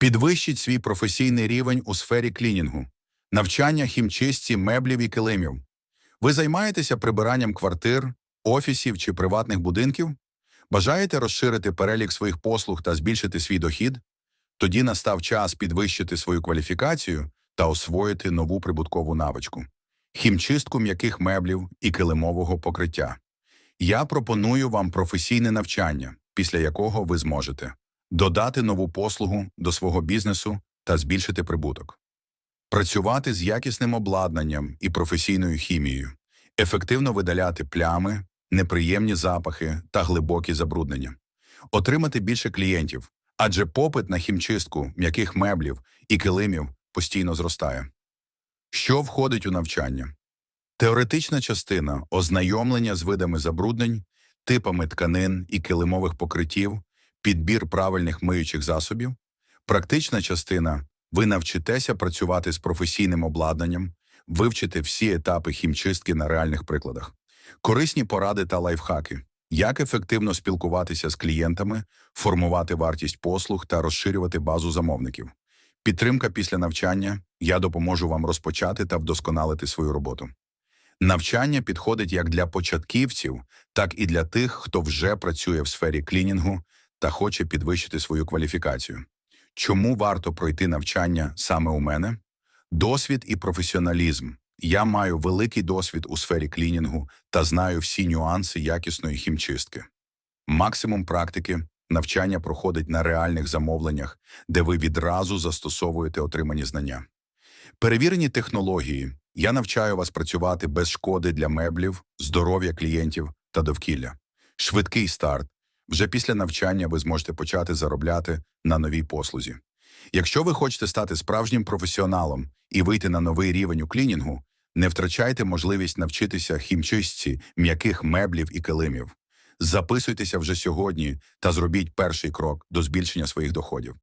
Підвищіть свій професійний рівень у сфері клінінгу, навчання хімчистці, меблів і килимів. Ви займаєтеся прибиранням квартир, офісів чи приватних будинків? Бажаєте розширити перелік своїх послуг та збільшити свій дохід? Тоді настав час підвищити свою кваліфікацію та освоїти нову прибуткову навичку хімчистку м'яких меблів і килимового покриття. Я пропоную вам професійне навчання, після якого ви зможете додати нову послугу до свого бізнесу та збільшити прибуток, працювати з якісним обладнанням і професійною хімією, ефективно видаляти плями, неприємні запахи та глибокі забруднення, отримати більше клієнтів, адже попит на хімчистку м'яких меблів і килимів постійно зростає. Що входить у навчання? Теоретична частина ознайомлення з видами забруднень, типами тканин і килимових покриттів, підбір правильних миючих засобів. Практична частина ви навчитеся працювати з професійним обладнанням, вивчите всі етапи хімчистки на реальних прикладах. Корисні поради та лайфхаки. Як ефективно спілкуватися з клієнтами, формувати вартість послуг та розширювати базу замовників. Підтримка після навчання. Я допоможу вам розпочати та вдосконалити свою роботу. Навчання підходить як для початківців, так і для тих, хто вже працює в сфері клінінгу та хоче підвищити свою кваліфікацію. Чому варто пройти навчання саме у мене? Досвід і професіоналізм. Я маю великий досвід у сфері клінінгу та знаю всі нюанси якісної хімчистки. Максимум практики навчання проходить на реальних замовленнях, де ви відразу застосовуєте отримані знання. Перевірені технології. Я навчаю вас працювати без шкоди для меблів, здоров'я клієнтів та довкілля. Швидкий старт. Вже після навчання ви зможете почати заробляти на новій послузі. Якщо ви хочете стати справжнім професіоналом і вийти на новий рівень у клінінгу, не втрачайте можливість навчитися хімчистці м'яких меблів і килимів. Записуйтеся вже сьогодні та зробіть перший крок до збільшення своїх доходів.